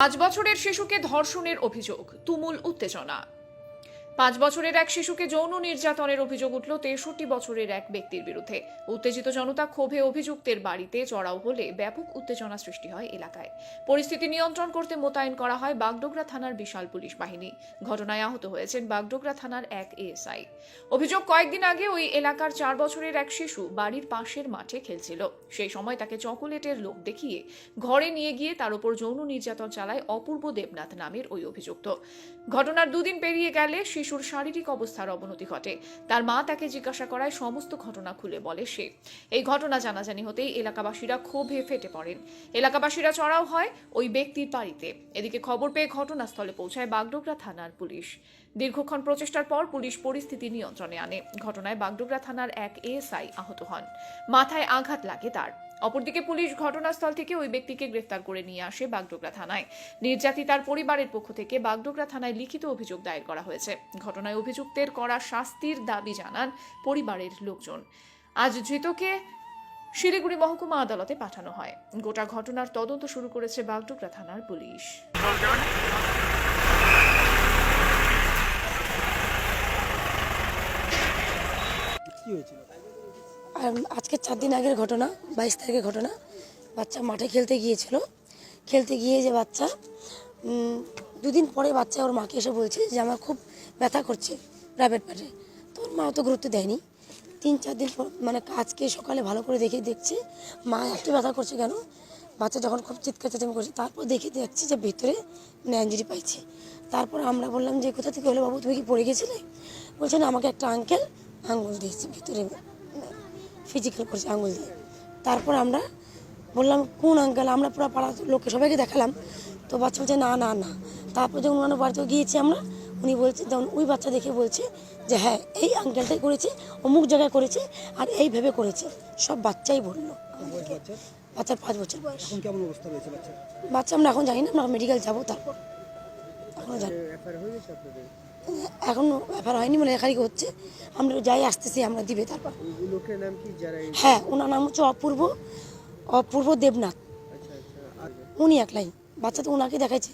পাঁচ বছরের শিশুকে ধর্ষণের অভিযোগ তুমুল উত্তেজনা। পাঁচ বছরের এক শিশুকে যৌন নির্যাতনের অভিযোগ উঠল তেষট্টি বছরের এক ব্যক্তির বিরুদ্ধে। উত্তেজিত জনতা ক্ষোভে অভিযুক্তের বাড়িতে চড়াও হলে ব্যাপক উত্তেজনা সৃষ্টি হয় এলাকায়। পরিস্থিতি নিয়ন্ত্রণ করতে মোতায়েন করা হয় বাগডোগরা থানার বিশাল পুলিশ বাহিনী। ঘটনায় আহত হয়েছেন বাগডোগরা থানার এক এএসআই। অভিযোগ কয়েকদিন আগে ওই এলাকার চার বছরের এক শিশু বাড়ির পাশের মাঠে খেলছিল। সেই সময় তাকে চকোলেটের লোক দেখিয়ে ঘরে নিয়ে গিয়ে তার উপর যৌন নির্যাতন চালায় অপূর্ব দেবনাথ নামের ওই অভিযুক্ত। ঘটনার দুদিন পেরিয়ে গেলে শিশুর শারীরিক অবস্থার অবনতি ঘটে। তার মা তাকে জিজ্ঞাসা করায় সমস্ত ঘটনা খুলে বলে সে। এই ঘটনা জানাজানি হতেই এলাকাবাসীরা ক্ষোভে ফেটে পড়েন। এলাকাবাসীরা চড়াও হয় ওই ব্যক্তির বাড়িতে। এদিকে খবর পেয়ে ঘটনাস্থলে পৌঁছায় বাগডোগরা থানার পুলিশ। দীর্ঘক্ষণ প্রচেষ্টার পর পুলিশ পরিস্থিতি নিয়ন্ত্রণে আনে। ঘটনায় বাগডোগরা থানার এক এএসআই আহত হন। মাথায় আঘাত লাগে তার। অপরদিকে পুলিশ ঘটনাস্থল থেকে ওই ব্যক্তিকে গ্রেফতার করে নিয়ে আসে বাগডোগরা থানায়। নির্যাতিতার পরিবারের পক্ষ থেকে বাগডোগরা থানায় লিখিত অভিযোগ দায়ের করা হয়েছে। ঘটনায় অভিযুক্তের করা শাস্তির দাবি জানান পরিবারের লোকজন। আজ ধৃতকে শিলিগুড়ি মহকুমা আদালতে পাঠানো হয়। গোটা ঘটনার তদন্ত শুরু করেছে বাগডোগরা থানার পুলিশ। কি হয়েছিল? আর আজকে চার দিন আগের ঘটনা, বাইশ তারিখের ঘটনা। বাচ্চা মাঠে খেলতে গিয়েছিল। খেলতে গিয়ে যে বাচ্চা দুদিন পরে বাচ্চা ওর মাকে এসে বলছে যে আমার খুব ব্যথা করছে প্রাইভেট পার্টে তো ওর মা অত গুরুত্ব দেয়নি। তিন, চার দিন পর মানে আজকে সকালে ভালো করে দেখে দেখছে, মা এত ব্যথা করছে কেন? বাচ্চা যখন খুব চিৎকার চেঁচামি করছে, তারপর দেখে দেখছি যে ভেতরে ইঞ্জুরি পাইছে। তারপর আমরা বললাম যে, কোথা থেকে হলো বাবু? তুমি কি পড়ে গেছিলে? বলছে, না, আমাকে একটা আঙ্কেল আঙ্গুল দিয়েছে ভিতরে। ফিজিক্যাল করছে আঙুল দিয়ে তারপর আমরা বললাম কোন আঙ্কেল আমরা পুরো পাড়া লোককে সবাইকে দেখালাম। তো বাচ্চা বলছে না না না। তারপর যখন ওনার বাড়িতে গিয়েছি আমরা উনি বলছে তখন ওই বাচ্চা দেখে বলছে যে হ্যাঁ এই আঙ্কেলটাই করেছে অমুক জায়গায় করেছে আর এই ভেবে করেছে। সব বাচ্চাই বলল বাচ্চার পাঁচ বছর বয়স। কেমন অবস্থা রয়েছে বাচ্চার? বাচ্চা আমরা এখন জানি না আমরা মেডিকেল যাব তারপর। এখনও জানি এখন ব্যাপার হয়নি মানে লেখালেখি হচ্ছে। আমরা যাই আসতেছি আমরা দিবে তারপর। হ্যাঁ ওনার নাম হচ্ছে অপূর্ব। অপূর্ব দেবনাথ। আচ্ছা আচ্ছা উনি একলাই। বাচ্চা তো ওনাকে দেখাইছে।